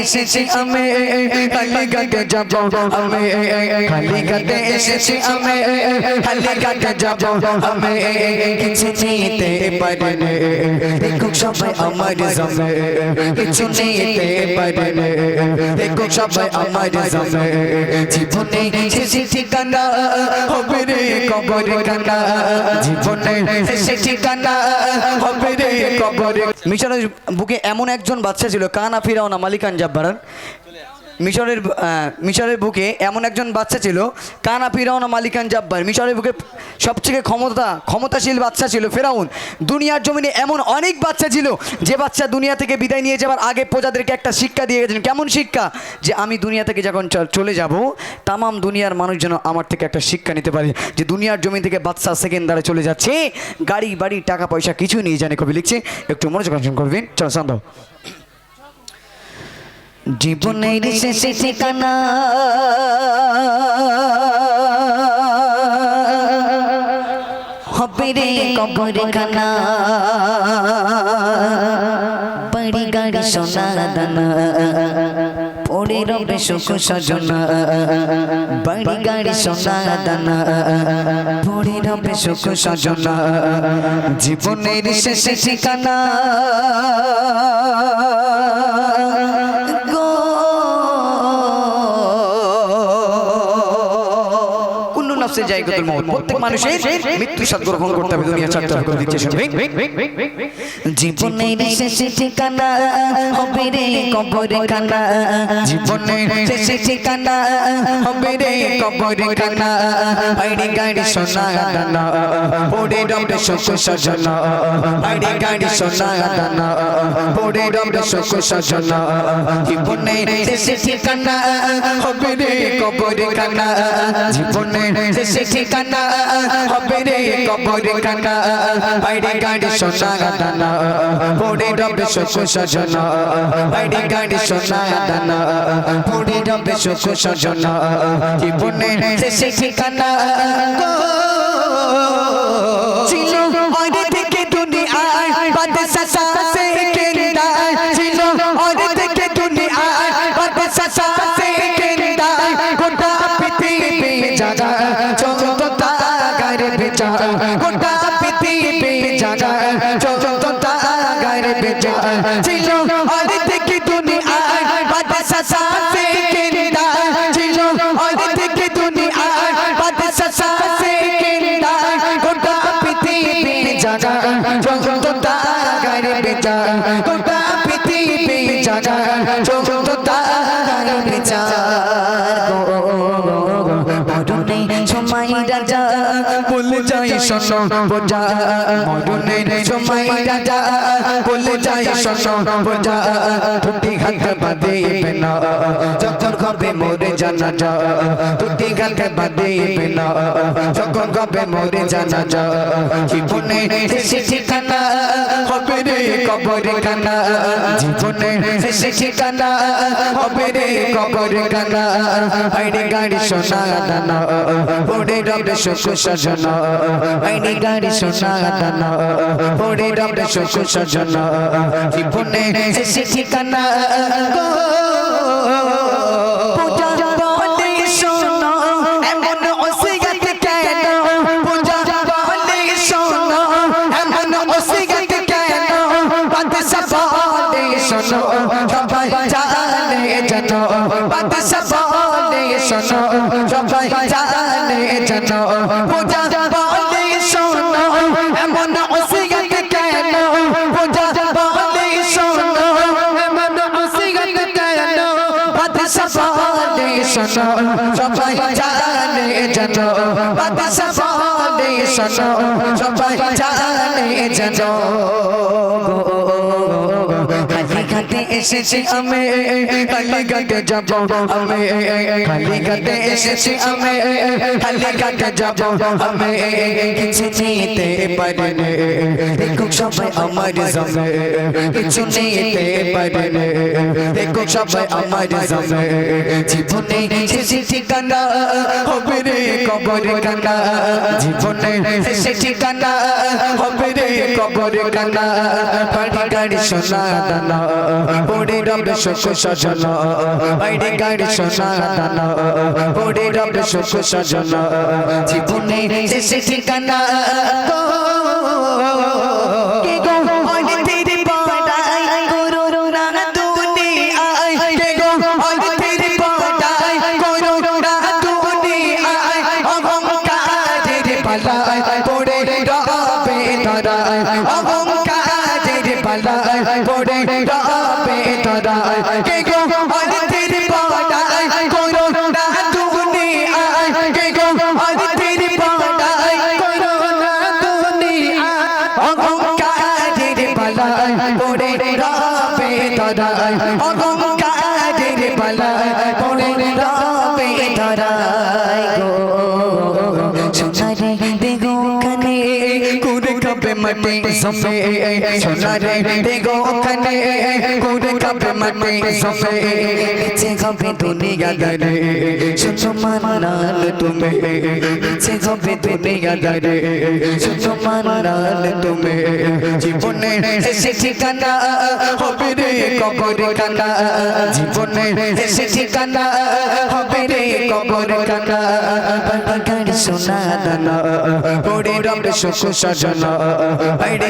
এসেছি আমি গাতে যাব আমি গাতে এসেছি আমি গাতে যাব আমি কিছু নিতে দেখো সবাই আমার কিছু নিতে দেখো সবাই আমার জীবনে ঠিকানা হবে রে কবর কানা জীবনে ঠিকানা হবে রে কবর মিশরের বুকে এমন একজন বাচ্চা ছিল, কানা ফিরাওনা মালিকান জাব্বারান মিশরের মিশরের বুকে এমন একজন বাচ্চা ছিল, কানা ফিরাউন মালিকান জাব্বার। মিশরের বুকে সবথেকে ক্ষমতা, ক্ষমতাশীল বাচ্চা ছিল ফেরাউন। দুনিয়ার জমিনে এমন অনেক বাচ্চা ছিল, যে বাচ্চা দুনিয়া থেকে বিদায় নিয়ে যাবার আগে প্রজাদেরকে একটা শিক্ষা দিয়ে গেছেন। কেমন শিক্ষা? যে আমি দুনিয়া থেকে যখন চলে যাব, তামাম দুনিয়ার মানুষ যেন আমার থেকে একটা শিক্ষা নিতে পারে। যে দুনিয়ার জমি থেকে বাচ্চা সেকেন্ডারে চলে যাচ্ছে, গাড়ি, বাড়ি, টাকা, পয়সা কিছু নিয়ে জানে কবি লিখছে। একটু মনোযোগ করবেন। চলো হও। জীবনের শেষে ঠিকানা। হবে রে কবর খানা বাড়ি গাড়ি সোনা দানা। পড়ে রবে সুখ সজনা। বাড়ি গাড়ি সোনা দানা। পড়ে রবে সুখ সজনা। জীবনের শেষে ঠিকানা। নফসে জায়গাতুল মউত প্রত্যেক মানুষের মৃত্যু সাথ গ্রহণ করতে হবে দুনিয়া ছাড়তে হবে দিচ্ছে শুনবে জীবনের শেষে ঠিকানা হবে রে কবর খানা। জীবনের শেষে ঠিকানা হবে রে কবর খানা। আইডি গাড়ি সোনা দানা পড়ে রবে সুখ সজনা। আইডি গাড়ি সোনা দানা পড়ে রবে সুখ সজনা। জীবনের শেষে ঠিকানা হবে রে কবর খানা। জীবনের শেষে ঠিকানা হবে রে কবর খানা আইডি গাড়ি সোনা দানা, পড়ে রবে সুখ সজনা আইডি গাড়ি সোনা দানা, পড়ে রবে সুখ সজনা। জীবনের শেষে ঠিকানা, গো, ছিল অরে থেকে দুনিয়ায় বাদশা গোটা পৃথিবী জাগা চৌদ্দ তাগার বেচা শোনো বোঝা মরণে সময় রাজা বলে যাই শোনো বোঝা টুটি হাত বাঁধে না যখন কবে মোরে জানা যা টুটি হাত বাঁধে না যখন জীবনে আইডি গাড়ি সোনা দানা পড়ে রবে সুখ সজনা। জীবনে শেষে ঠিকানা গো। পূজা বলে শোনো সবাই জানে জানো বাদশা বলে শোনো সবাই জানে জানো। এসেছি আমি ঘাটে যাব আমি ঘাটে এসেছি আমি ঘাটে যাব আমি কিছু নিতে পারি না দেখো সবাই আমার জমে কিছু নিতে পারি না দেখো সবাই আমার জমে জীবনে শেষে ঠিকানা হবে রে কবর কানা জীবনে শেষে ঠিকানা হবে রে কবর কানা বাড়ি গাড়ি সোনা দানা পড়ে রব সুখ সজনা। বাইরে গাড়ি সোনা দানা। ওরে রব সুখ সজনা। জীবনে শেষে ঠিকানা। কে গো? ওরে তেরে পাড়াই করো না দুনিয়ায় কে গো? ওরে তেরে পাড়াই করো না দুনিয়ায় অহংকারের পালায় পড়ে রবে ধরায় অহংকারের পালায় পড়ে ধরায় কে গো? ওরে তেরে করো না দুনিয়ায় কে গো? ওরে তেরে করো না দুনিয়ায় অহংকারের পালায় পড়ে রবে ধরায় অহংকারের মাটি সোনারে দেগো কানে কুড়ে কাপে মাটি সফে নিচে হবে দুনিয়া দারে শুনো মানাল তুমি নিচে হবে দুনিয়া দারে শুনো মানাল তুমি জীবনে শেষে ঠিকানা হবে রে কবর কানা জীবনে শেষে ঠিকানা হবে রে কবর কানা সোনা দানা পড়ে রবে সুখ সজনা বাইরে